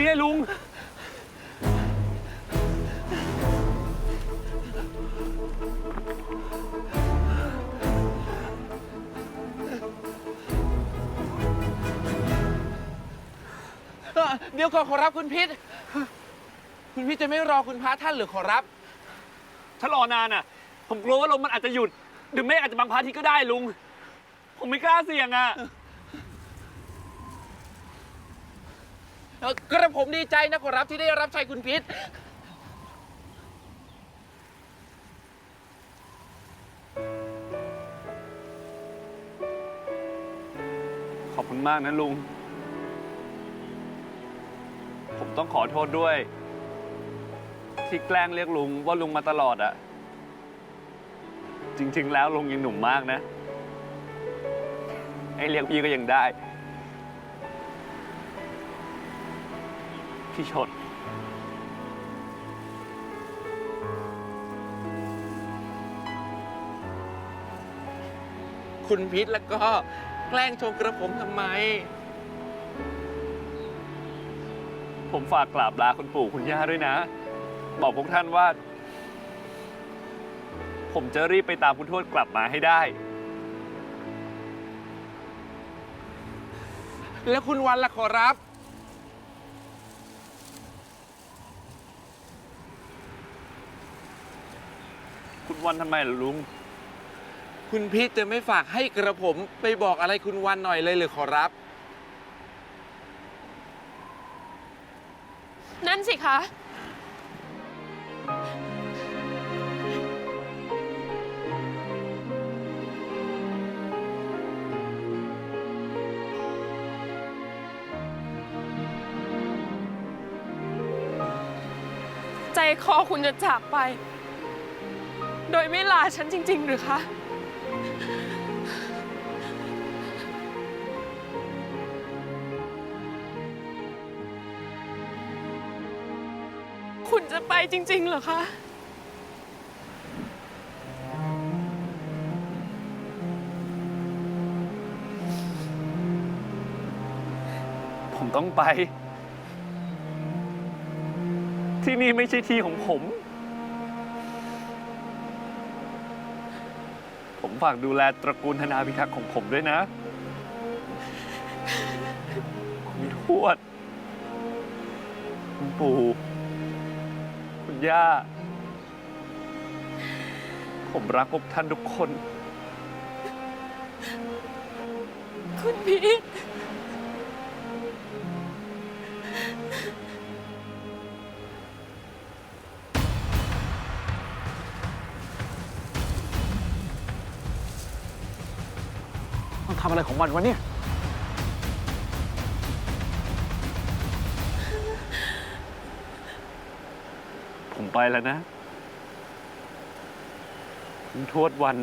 นี้ไอ้ลุง เอ่อเดี๋ยวก่อนขอรับคุณพิษ คุณพิษจะไม่รอคุณพระท่านหรือขอรับ ถ้ารอนานอะ ผมกลัวว่าลมมันอาจจะหยุด หรือเมฆอาจจะบังพระอาทิตย์ก็ได้ลุง ผมไม่กล้าเสี่ยงอะ เอ่อกระผมดีใจนะขอรับที่ได้รับใช้คุณพิษ ขอบคุณมากนะลุง ผมต้องขอโทษด้วย ที่แกล้งเรียกลุงว่าลุงมาตลอดอะจริง ๆ แล้วลุงยังหนุ่มมากนะให้เรียกพี่ก็ยังได้ พี่ชดคุณพิษแล้วก็แกล้งชมกระผมทำไม ผมฝากกราบลาคุณปู่คุณย่าด้วยนะ บอกพวกท่านว่า ผมจะรีบไปตามคุณทวดกลับมาให้ได้ แล้วคุณวันล่ะขอรับ คุณวันทำไมล่ะลุง คุณพิษจะไม่ฝากให้กระผมไปบอกอะไรคุณวันหน่อยเลยหรือขอรับ นั่นสิคะ ใจคอคุณจะจากไป โดยไม่ลาฉันจริง ๆ หรือคะ คุณจะไปจริง ๆ เหรอคะ ผมต้องไป ที่นี่ไม่ใช่ที่ของผม ผมฝากดูแลตระกูลธนาพิทักษ์ของผมด้วยนะ คุณทวด คุณปู่ คุณย่า ผมรักพวกท่านทุกคน คุณพีท มันทำอะไรของมันวะเนี่ย ผมไปแล้วนะ คุณทวดวัน